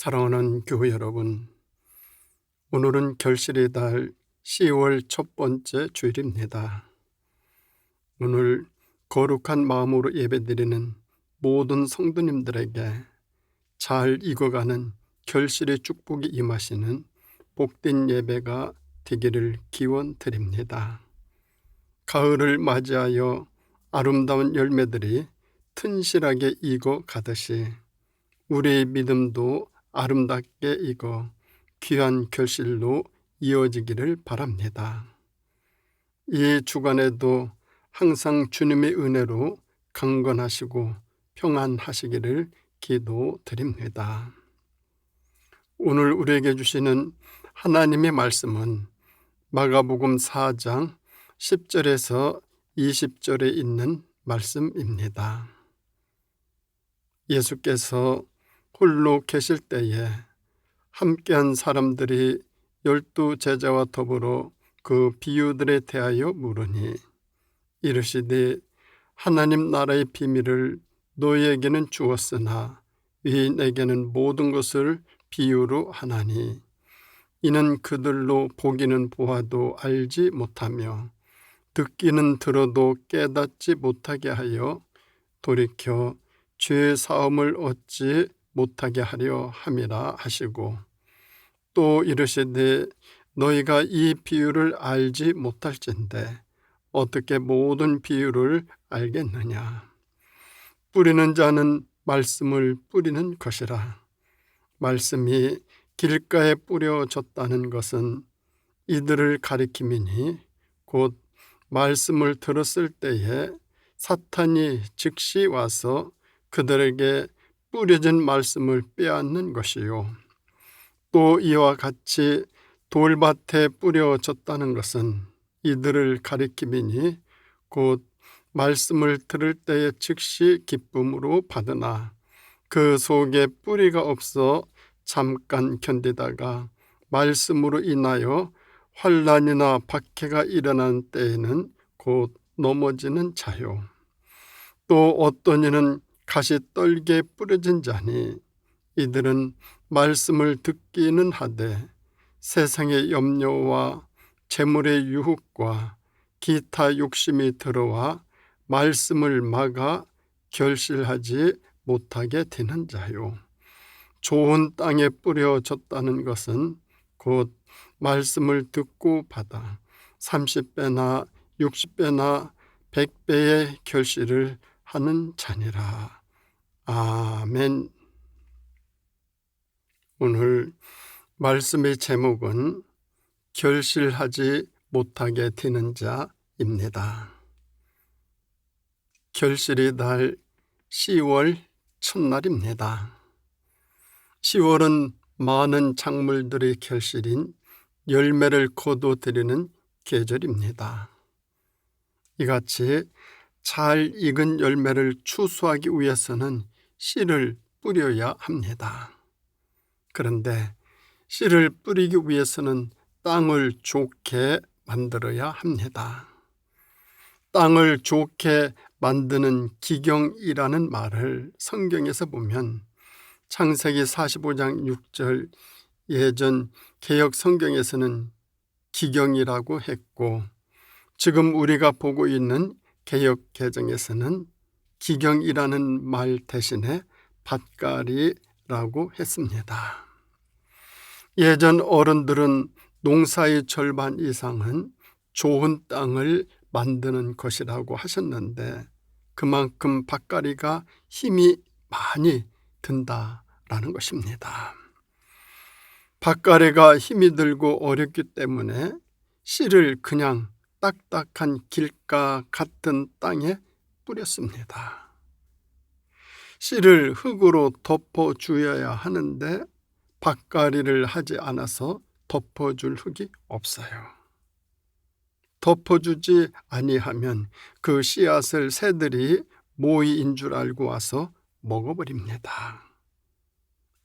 사랑하는 교회 여러분, 오늘은 결실의 달 10월 첫 번째 주일입니다. 오늘 거룩한 마음으로 예배드리는 모든 성도님들에게 잘 익어가는 결실의 축복이 임하시는 복된 예배가 되기를 기원 드립니다. 가을을 맞이하여 아름다운 열매들이 튼실하게 익어 가듯이 우리의 믿음도 아름답게 익어 귀한 결실로 이어지기를 바랍니다. 이 주간에도 항상 주님의 은혜로 강건하시고 평안하시기를 기도드립니다. 오늘 우리에게 주시는 하나님의 말씀은 마가복음 4장 10절에서 20절에 있는 말씀입니다. 예수께서 홀로 계실 때에 함께한 사람들이 열두 제자와 더불어 그 비유들에 대하여 물으니 이르시되 하나님 나라의 비밀을 너희에게는 주었으나 위인에게는 모든 것을 비유로 하나니 이는 그들로 보기는 보아도 알지 못하며 듣기는 들어도 깨닫지 못하게 하여 돌이켜 죄의 사함을 얻지 못하게 하려 함이라 하시고 또 이르시되 너희가 이 비유를 알지 못할진대 어떻게 모든 비유를 알겠느냐? 뿌리는 자는 말씀을 뿌리는 것이라. 말씀이 길가에 뿌려졌다는 것은 이들을 가리킴이니 곧 말씀을 들었을 때에 사탄이 즉시 와서 그들에게 뿌려진 말씀을 빼앗는 것이요. 또 이와 같이 돌밭에 뿌려졌다는 것은 이들을 가리킴이니 곧 말씀을 들을 때에 즉시 기쁨으로 받으나 그 속에 뿌리가 없어 잠깐 견디다가 말씀으로 인하여 환란이나 박해가 일어난 때에는 곧 넘어지는 자요. 또 어떤 이는 가시 떨게 뿌려진 자니 이들은 말씀을 듣기는 하되 세상의 염려와 재물의 유혹과 기타 욕심이 들어와 말씀을 막아 결실하지 못하게 되는 자요. 좋은 땅에 뿌려졌다는 것은 곧 말씀을 듣고 받아 30배나 60배나 100배의 결실을 하는 자니라. 아멘. 오늘 말씀의 제목은 결실하지 못하게 되는 자입니다. 결실의 달 10월 첫날입니다. 10월은 많은 작물들의 결실인 열매를 거둬들이는 계절입니다. 이같이 잘 익은 열매를 추수하기 위해서는 씨를 뿌려야 합니다. 그런데 씨를 뿌리기 위해서는 땅을 좋게 만들어야 합니다. 땅을 좋게 만드는 기경이라는 말을 성경에서 보면 창세기 45장 6절 예전 개혁 성경에서는 기경이라고 했고 지금 우리가 보고 있는 개혁 개정에서는 기경이라는 말 대신에 밭가리라고 했습니다. 예전 어른들은 농사의 절반 이상은 좋은 땅을 만드는 것이라고 하셨는데 그만큼 밭가리가 힘이 많이 든다라는 것입니다. 밭가리가 힘이 들고 어렵기 때문에 씨를 그냥 딱딱한 길가 같은 땅에 뿌렸습니다. 씨를 흙으로 덮어 주어야 하는데 밭가리를 하지 않아서 덮어줄 흙이 없어요. 덮어주지 아니하면 그 씨앗을 새들이 모이인 줄 알고 와서 먹어버립니다.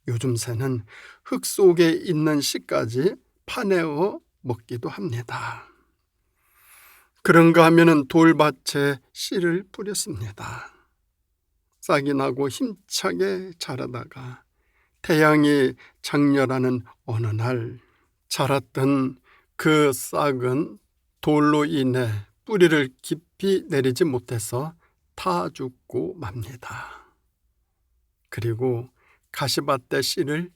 요즘 새는 흙 속에 있는 씨까지 파내어 먹기도 합니다. 그런가 하면은 돌밭에 씨를 뿌렸습니다. 싹이 나고 힘차게 자라다가 태양이 장렬하는 어느 날 자랐던 그 싹은 돌로 인해 뿌리를 깊이 내리지 못해서 타 죽고 맙니다. 그리고 가시밭에 씨를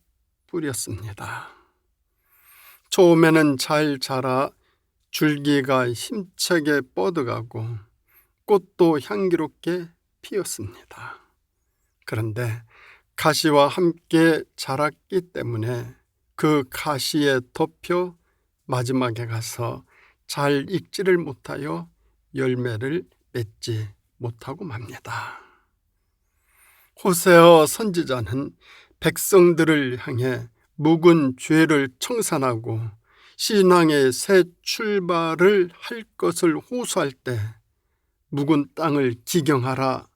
뿌렸습니다. 처음에는 잘 자라 줄기가 힘차게 뻗어가고 꽃도 향기롭게 피었습니다. 그런데 가시와 함께 자랐기 때문에 그 가시에 덮여 마지막에 가서 잘 익지를 못하여 열매를 맺지 못하고 맙니다. 호세어 선지자는 백성들을 향해 묵은 죄를 청산하고 신앙의 새 출발을 할 것을 호소할 때 묵은 땅을 기경하라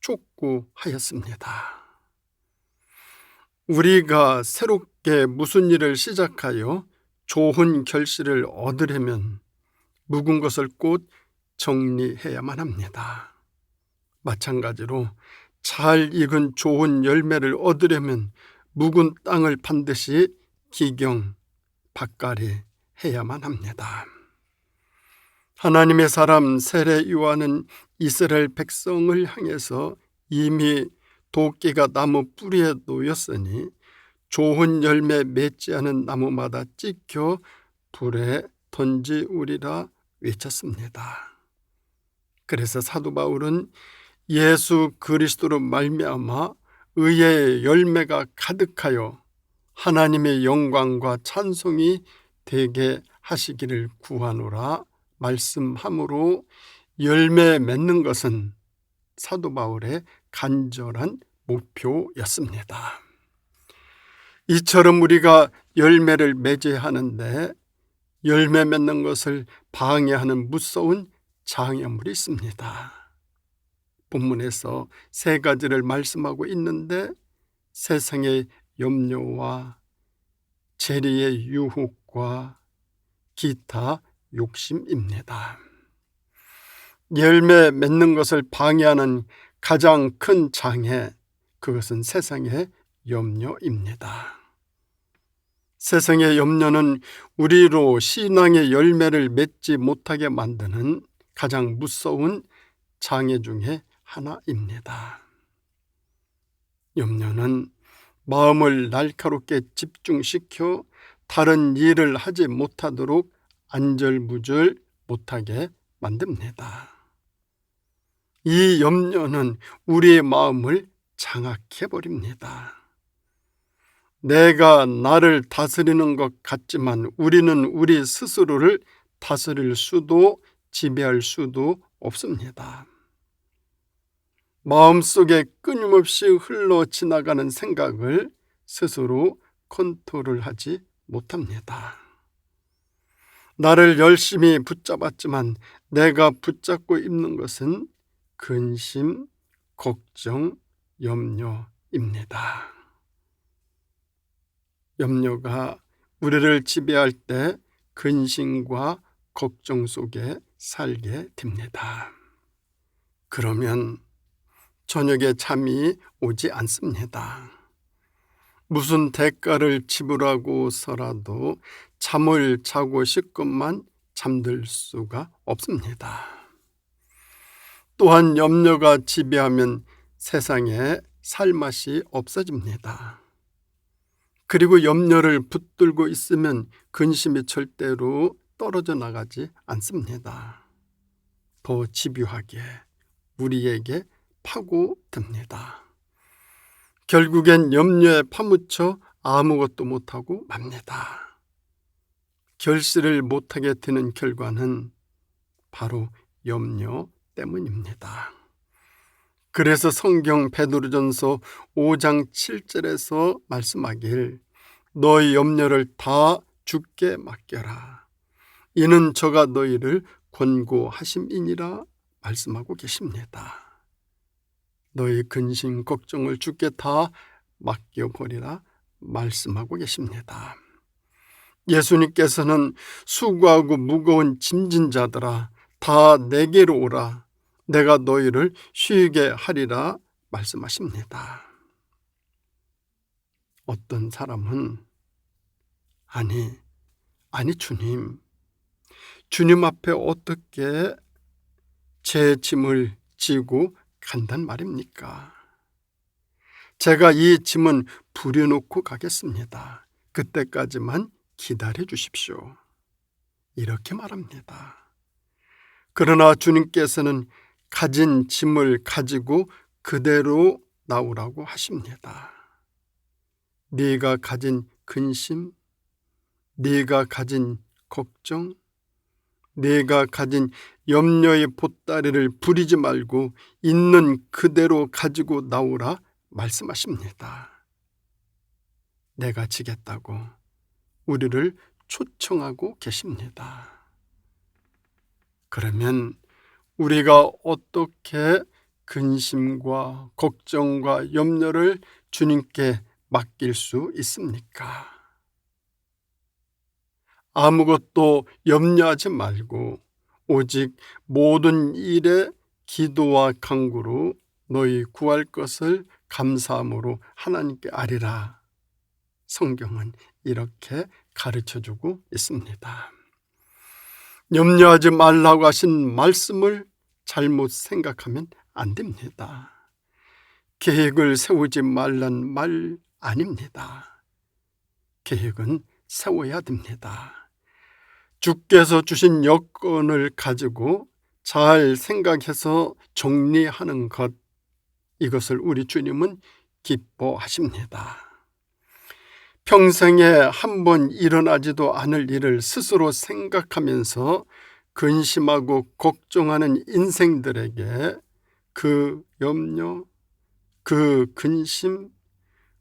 촉구하였습니다. 우리가 새롭게 무슨 일을 시작하여 좋은 결실을 얻으려면 묵은 것을 꼭 정리해야만 합니다. 마찬가지로 잘 익은 좋은 열매를 얻으려면 묵은 땅을 반드시 기경, 밭갈이 해야만 합니다. 하나님의 사람 세례 요한은 이스라엘 백성을 향해서 이미 도끼가 나무 뿌리에 놓였으니 좋은 열매 맺지 않은 나무마다 찍혀 불에 던지우리라 외쳤습니다. 그래서 사도 바울은 예수 그리스도로 말미암아 의의 열매가 가득하여 하나님의 영광과 찬송이 되게 하시기를 구하노라 말씀함으로 열매 맺는 것은 사도 바울의 간절한 목표였습니다. 이처럼 우리가 열매를 맺어야 하는데 열매 맺는 것을 방해하는 무서운 장애물이 있습니다. 본문에서 세 가지를 말씀하고 있는데 세상의 염려와 재리의 유혹과 기타 욕심입니다. 열매 맺는 것을 방해하는 가장 큰 장애, 그것은 세상의 염려입니다. 세상의 염려는 우리로 신앙의 열매를 맺지 못하게 만드는 가장 무서운 장애 중에 하나입니다. 염려는 마음을 날카롭게 집중시켜 다른 일을 하지 못하도록 안절부절 못하게 만듭니다. 이 염려는 우리의 마음을 장악해 버립니다. 내가 나를 다스리는 것 같지만 우리는 우리 스스로를 다스릴 수도 지배할 수도 없습니다. 마음속에 끊임없이 흘러 지나가는 생각을 스스로 컨트롤하지 못합니다. 나를 열심히 붙잡았지만 내가 붙잡고 있는 것은 근심, 걱정, 염려입니다. 염려가 우리를 지배할 때 근심과 걱정 속에 살게 됩니다. 그러면 저녁에 잠이 오지 않습니다. 무슨 대가를 지불하고서라도 잠을 자고 싶건만 잠들 수가 없습니다. 또한 염려가 지배하면 세상에 살맛이 없어집니다. 그리고 염려를 붙들고 있으면 근심이 절대로 떨어져 나가지 않습니다. 더 집요하게 우리에게 파고듭니다. 결국엔 염려에 파묻혀 아무것도 못하고 맙니다. 결실을 못하게 되는 결과는 바로 염려 때문입니다. 그래서 성경 베드로전서 5장 7절에서 말씀하길 너희 염려를 다 주께 맡겨라. 이는 저가 너희를 권고하심이니라 말씀하고 계십니다. 너희 근심 걱정을 주께 다 맡겨버리라 말씀하고 계십니다. 예수님께서는 수고하고 무거운 짐진 자들아 다 내게로 오라 내가 너희를 쉬게 하리라 말씀하십니다. 어떤 사람은 아니, 아니 주님, 주님 앞에 어떻게 제 짐을 지고 간단 말입니까? 제가 이 짐은 부려놓고 가겠습니다. 그때까지만 기다려 주십시오. 이렇게 말합니다. 그러나 주님께서는 가진 짐을 가지고 그대로 나오라고 하십니다. 네가 가진 근심, 네가 가진 걱정, 네가 가진 염려의 보따리를 부리지 말고 있는 그대로 가지고 나오라 말씀하십니다. 내가 지겠다고 우리를 초청하고 계십니다. 그러면 우리가 어떻게 근심과 걱정과 염려를 주님께 맡길 수 있습니까? 아무것도 염려하지 말고 오직 모든 일에 기도와 간구로 너희 구할 것을 감사함으로 하나님께 아리라. 성경은 이렇게 가르쳐 주고 있습니다. 염려하지 말라고 하신 말씀을 잘못 생각하면 안 됩니다. 계획을 세우지 말란 말 아닙니다. 계획은 세워야 됩니다. 주께서 주신 여건을 가지고 잘 생각해서 정리하는 것, 이것을 우리 주님은 기뻐하십니다. 평생에 한 번 일어나지도 않을 일을 스스로 생각하면서 근심하고 걱정하는 인생들에게 그 염려, 그 근심,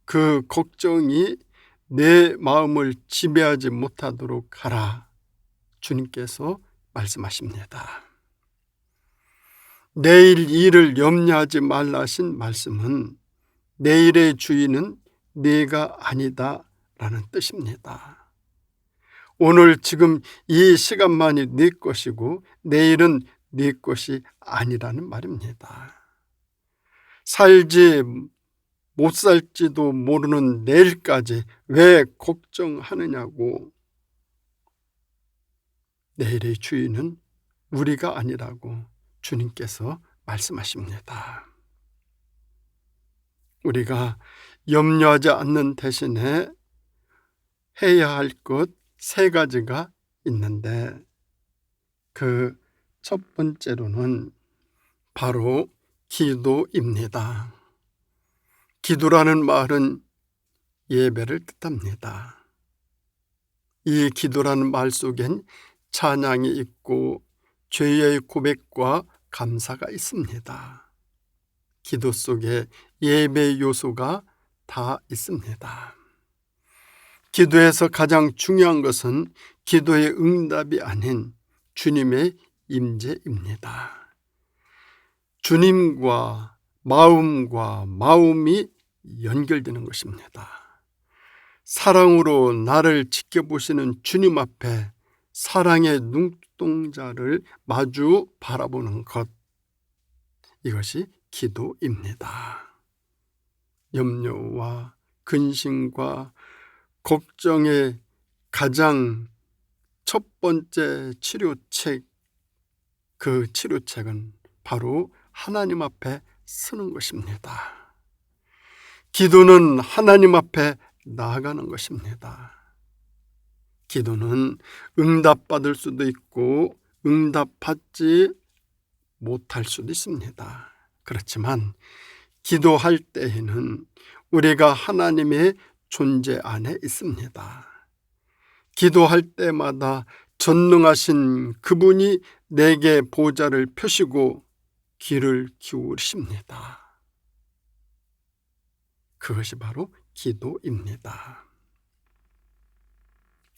그 걱정이 내 마음을 지배하지 못하도록 하라. 주님께서 말씀하십니다. 내일 일을 염려하지 말라 하신 말씀은 내일의 주인은 네가 아니다 라는 뜻입니다. 오늘 지금 이 시간만이 네 것이고 내일은 네 것이 아니라는 말입니다. 살지 못 살지도 모르는 내일까지 왜 걱정하느냐고 내일의 주인은 우리가 아니라고 주님께서 말씀하십니다. 우리가 염려하지 않는 대신에 해야 할 것 세 가지가 있는데 그 첫 번째로는 바로 기도입니다. 기도라는 말은 예배를 뜻합니다. 이 기도라는 말 속엔 찬양이 있고 죄의 고백과 감사가 있습니다. 기도 속에 예배 요소가 다 있습니다. 기도에서 가장 중요한 것은 기도의 응답이 아닌 주님의 임재입니다. 주님과 마음과 마음이 연결되는 것입니다. 사랑으로 나를 지켜보시는 주님 앞에 사랑의 눈동자를 마주 바라보는 것. 이것이 기도입니다. 염려와 근심과 걱정의 가장 첫 번째 치료책, 그 치료책은 바로 하나님 앞에 쓰는 것입니다. 기도는 하나님 앞에 나아가는 것입니다. 기도는 응답받을 수도 있고 응답받지 못할 수도 있습니다. 그렇지만 기도할 때에는 우리가 하나님의 존재 안에 있습니다. 기도할 때마다 전능하신 그분이 내게 보좌를 펴시고 귀를 기울이십니다. 그것이 바로 기도입니다.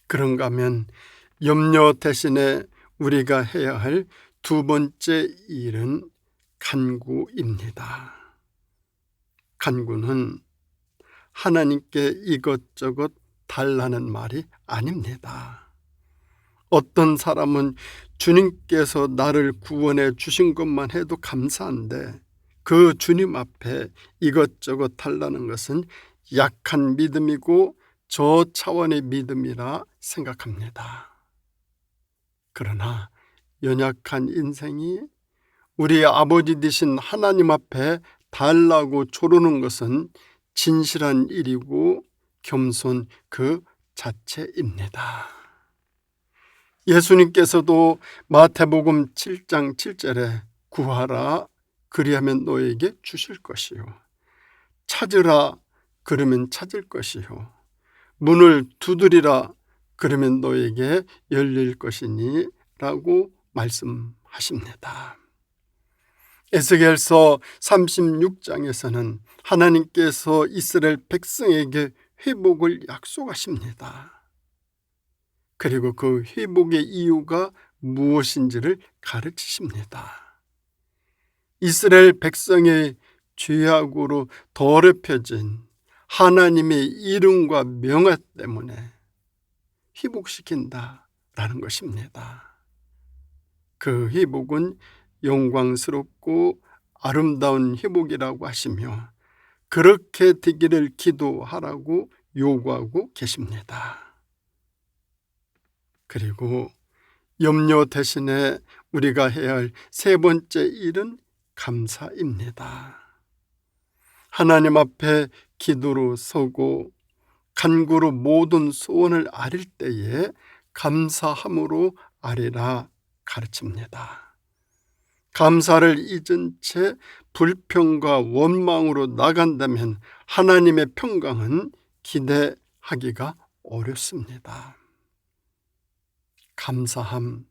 그런가 하면 염려 대신에 우리가 해야 할 두 번째 일은 간구입니다. 간구는 하나님께 이것저것 달라는 말이 아닙니다. 어떤 사람은 주님께서 나를 구원해 주신 것만 해도 감사한데 그 주님 앞에 이것저것 달라는 것은 약한 믿음이고 저 차원의 믿음이라 생각합니다. 그러나 연약한 인생이 우리 아버지 되신 하나님 앞에 달라고 조르는 것은 진실한 일이고 겸손 그 자체입니다. 예수님께서도 마태복음 7장 7절에 구하라 그리하면 너에게 주실 것이요 찾으라 그러면 찾을 것이요 문을 두드리라 그러면 너에게 열릴 것이니 라고 말씀하십니다. 에스겔서 36장에서는 하나님께서 이스라엘 백성에게 회복을 약속하십니다. 그리고 그 회복의 이유가 무엇인지를 가르치십니다. 이스라엘 백성의 죄악으로 더럽혀진 하나님의 이름과 명화 때문에 회복시킨다라는 것입니다. 그 회복은 영광스럽고 아름다운 회복이라고 하시며 그렇게 되기를 기도하라고 요구하고 계십니다. 그리고 염려 대신에 우리가 해야 할 세 번째 일은 감사입니다. 하나님 앞에 기도로 서고 간구로 모든 소원을 아릴 때에 감사함으로 아리라 가르칩니다. 감사를 잊은 채 불평과 원망으로 나간다면 하나님의 평강은 기대하기가 어렵습니다. 감사함,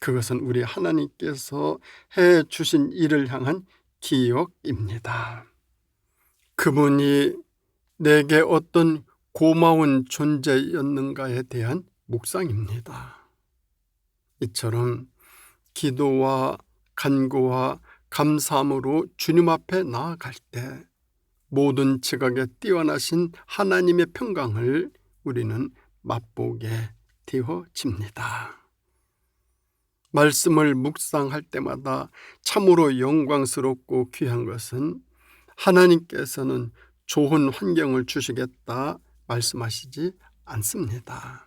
그것은 우리 하나님께서 해 주신 일을 향한 기억입니다. 그분이 내게 어떤 고마운 존재였는가에 대한 묵상입니다. 이처럼 기도와 간구와 감사함으로 주님 앞에 나아갈 때 모든 지각에 뛰어나신 하나님의 평강을 우리는 맛보게 되어집니다. 말씀을 묵상할 때마다 참으로 영광스럽고 귀한 것은 하나님께서는 좋은 환경을 주시겠다 말씀하시지 않습니다.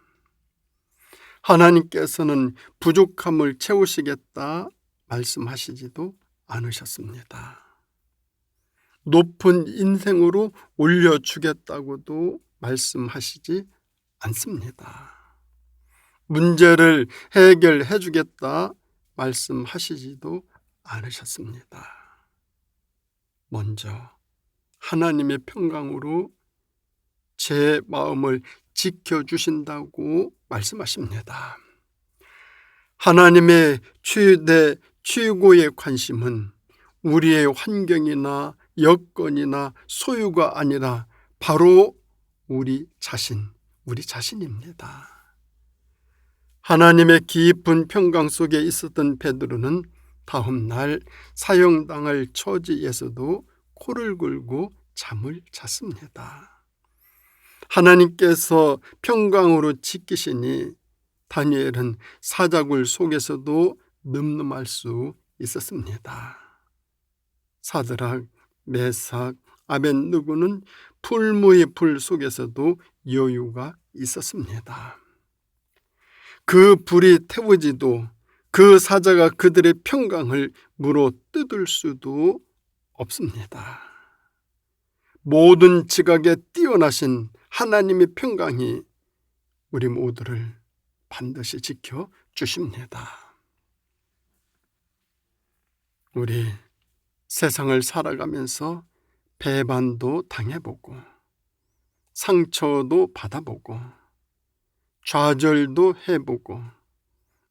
하나님께서는 부족함을 채우시겠다 말씀하시지도 않으셨습니다. 높은 인생으로 올려주겠다고도 말씀하시지 않습니다. 문제를 해결해 주겠다 말씀하시지도 않으셨습니다. 먼저 하나님의 평강으로 제 마음을 지켜주신다고 말씀하십니다. 하나님의 최대 최고의 관심은 우리의 환경이나 여건이나 소유가 아니라 바로 우리 자신, 우리 자신입니다. 하나님의 깊은 평강 속에 있었던 베드로는 다음 날 사형당할 처지에서도 코를 골고 잠을 잤습니다. 하나님께서 평강으로 지키시니 다니엘은 사자굴 속에서도 늠름할 수 있었습니다. 사드락, 메삭, 아벤누고는 풀무의 불 속에서도 여유가 있었습니다. 그 불이 태우지도 그 사자가 그들의 평강을 물어 뜯을 수도 없습니다. 모든 지각에 뛰어나신 하나님의 평강이 우리 모두를 반드시 지켜 주십니다. 우리 세상을 살아가면서 배반도 당해보고 상처도 받아보고 좌절도 해보고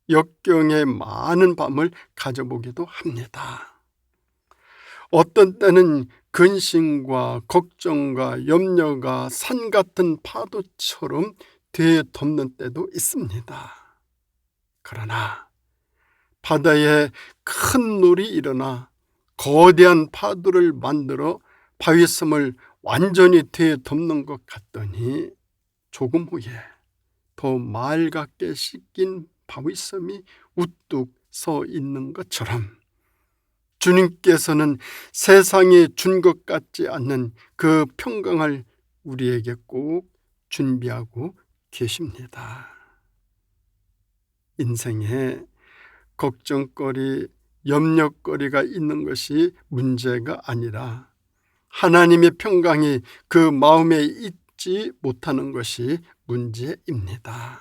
역경의 많은 밤을 가져보기도 합니다. 어떤 때는 근심과 걱정과 염려가 산 같은 파도처럼 되덮는 때도 있습니다. 그러나 바다에 큰 놀이 일어나 거대한 파도를 만들어 바위섬을 완전히 되덮는 것 같더니 조금 후에 더 맑게 씻긴 바위섬이 우뚝 서 있는 것처럼 주님께서는 세상이 준것 같지 않는 그 평강을 우리에게 꼭 준비하고 계십니다. 인생에 걱정거리, 염려거리가 있는 것이 문제가 아니라 하나님의 평강이 그 마음에 있지 못하는 것이 문제입니다.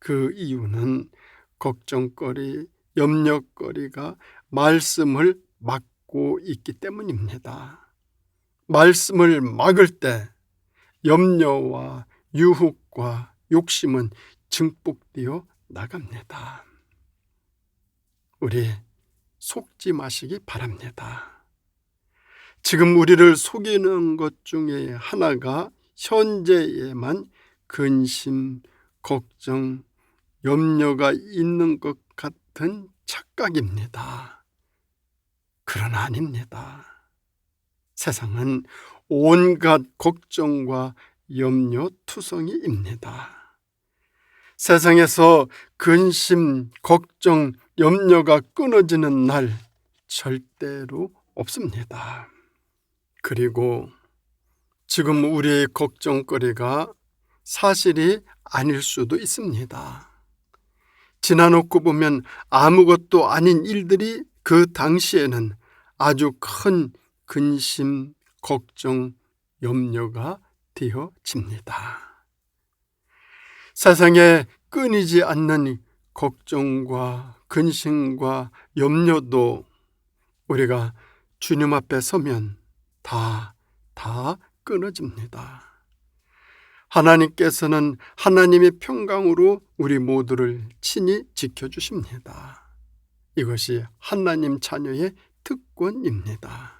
그 이유는 걱정거리, 염려거리가 말씀을 막고 있기 때문입니다. 말씀을 막을 때 염려와 유혹과 욕심은 증폭되어 나갑니다. 우리 속지 마시기 바랍니다. 지금 우리를 속이는 것 중에 하나가 현재에만 근심, 걱정, 염려가 있는 것 같은 착각입니다. 그러나 아닙니다. 세상은 온갖 걱정과 염려 투성이입니다. 세상에서 근심, 걱정, 염려가 끊어지는 날 절대로 없습니다. 그리고 지금 우리의 걱정거리가 사실이 아닐 수도 있습니다. 지나놓고 보면 아무것도 아닌 일들이 그 당시에는 아주 큰 근심, 걱정, 염려가 되어집니다. 세상에 끊이지 않는 걱정과 근심과 염려도 우리가 주님 앞에 서면 다, 다 끊어집니다. 하나님께서는 하나님의 평강으로 우리 모두를 친히 지켜주십니다. 이것이 하나님 자녀의 특권입니다.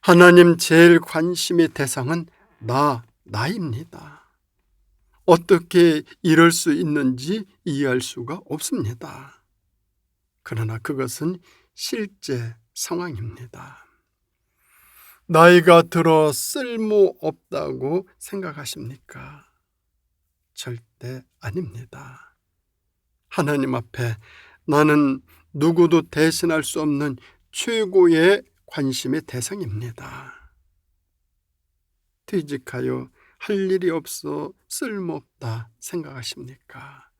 하나님 제일 관심의 대상은 나, 나입니다. 어떻게 이럴 수 있는지 이해할 수가 없습니다. 그러나 그것은 실제 상황입니다. 나이가 들어 쓸모 없다고 생각하십니까? 절대 아닙니다. 하나님 앞에 나는 누구도 대신할 수 없는 최고의 관심의 대상입니다. 퇴직하여 할 일이 없어 쓸모없다 생각하십니까?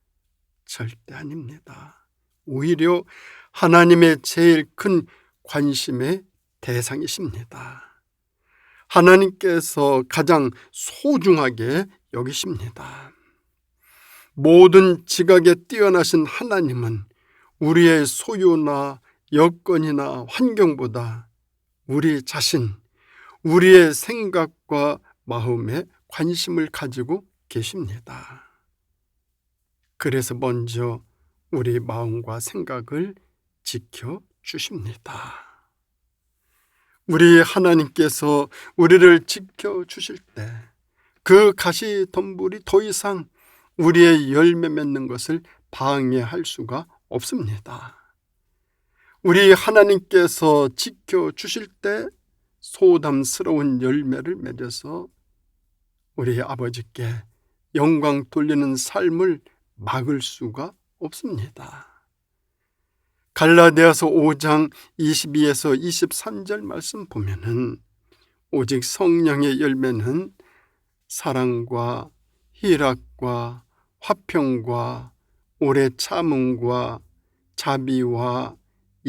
절대 아닙니다. 오히려 하나님의 제일 큰 관심의 대상이십니다. 하나님께서 가장 소중하게 여기십니다. 모든 지각에 뛰어나신 하나님은 우리의 소유나 여건이나 환경보다 우리 자신, 우리의 생각과 마음에 관심을 가지고 계십니다. 그래서 먼저 우리 마음과 생각을 지켜 주십니다. 우리 하나님께서 우리를 지켜 주실 때 그 가시 덤불이 더 이상 우리의 열매 맺는 것을 방해할 수가 없습니다. 우리 하나님께서 지켜 주실 때 소담스러운 열매를 맺어서 우리 아버지께 영광 돌리는 삶을 막을 수가 없습니다. 갈라디아서 5장 22에서 23절 말씀 보면은 오직 성령의 열매는 사랑과 희락과 화평과 오래 참음과 자비와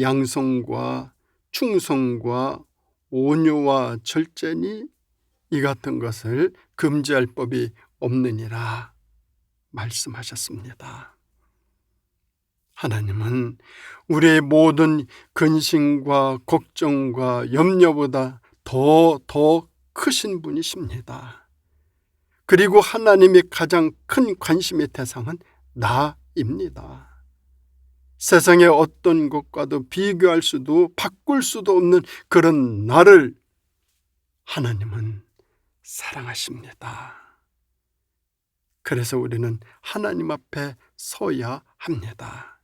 양성과 충성과 온유와 절제니 이 같은 것을 금지할 법이 없느니라 말씀하셨습니다. 하나님은 우리의 모든 근심과 걱정과 염려보다 더, 더 크신 분이십니다. 그리고 하나님의 가장 큰 관심의 대상은 나 입니다. 세상의 어떤 것과도 비교할 수도 바꿀 수도 없는 그런 나를 하나님은 사랑하십니다. 그래서 우리는 하나님 앞에 서야 합니다.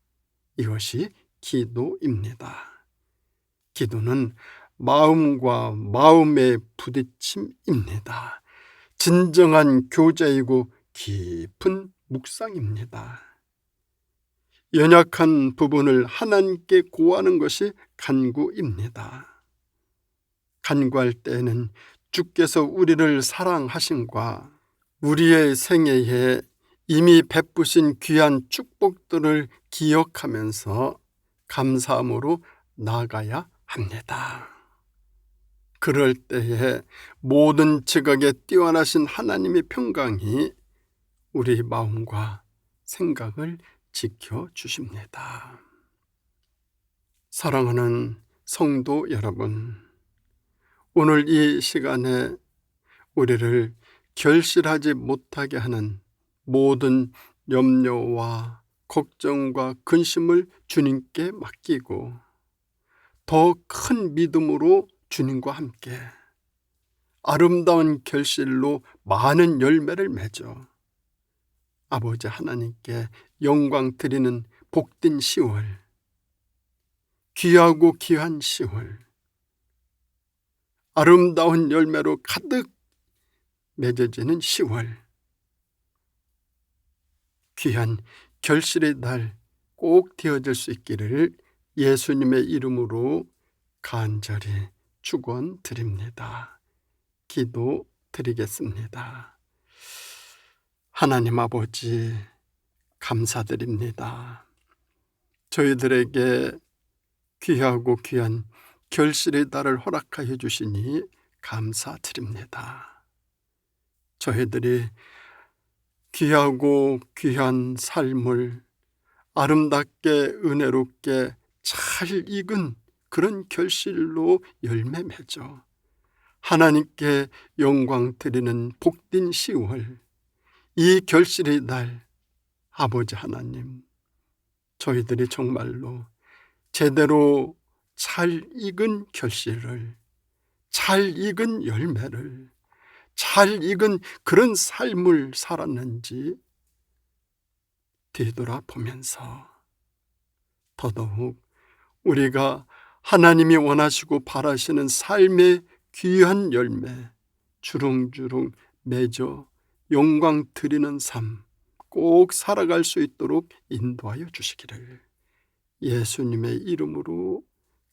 이것이 기도입니다. 기도는 마음과 마음의 부딪힘입니다. 진정한 교제이고 깊은 묵상입니다. 연약한 부분을 하나님께 고하는 것이 간구입니다. 간구할 때에는 주께서 우리를 사랑하심과 우리의 생애에 이미 베푸신 귀한 축복들을 기억하면서 감사함으로 나아가야 합니다. 그럴 때에 모든 지각에 뛰어나신 하나님의 평강이 우리 마음과 생각을 지켜 주십니다. 사랑하는 성도 여러분, 오늘 이 시간에 우리를 결실하지 못하게 하는 모든 염려와 걱정과 근심을 주님께 맡기고 더 큰 믿음으로 주님과 함께 아름다운 결실로 많은 열매를 맺어 아버지 하나님께 영광 드리는 복된 10월, 귀하고 귀한 10월, 아름다운 열매로 가득 맺어지는 10월, 귀한 결실의 날 꼭 되어질 수 있기를 예수님의 이름으로 간절히 축원 드립니다. 기도 드리겠습니다. 하나님 아버지 감사드립니다. 저희들에게 귀하고 귀한 결실의 달을 허락하여 주시니 감사드립니다. 저희들이 귀하고 귀한 삶을 아름답게 은혜롭게 잘 익은 그런 결실로 열매 맺어 하나님께 영광 드리는 복된 10월 이 결실의 날 아버지 하나님 저희들이 정말로 제대로 잘 익은 결실을 잘 익은 열매를 잘 익은 그런 삶을 살았는지 뒤돌아보면서 더더욱 우리가 하나님이 원하시고 바라시는 삶의 귀한 열매 주렁주렁 맺어 영광 드리는 삶 꼭 살아갈 수 있도록 인도하여 주시기를 예수님의 이름으로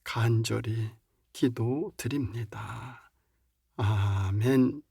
간절히 기도 드립니다. 아멘.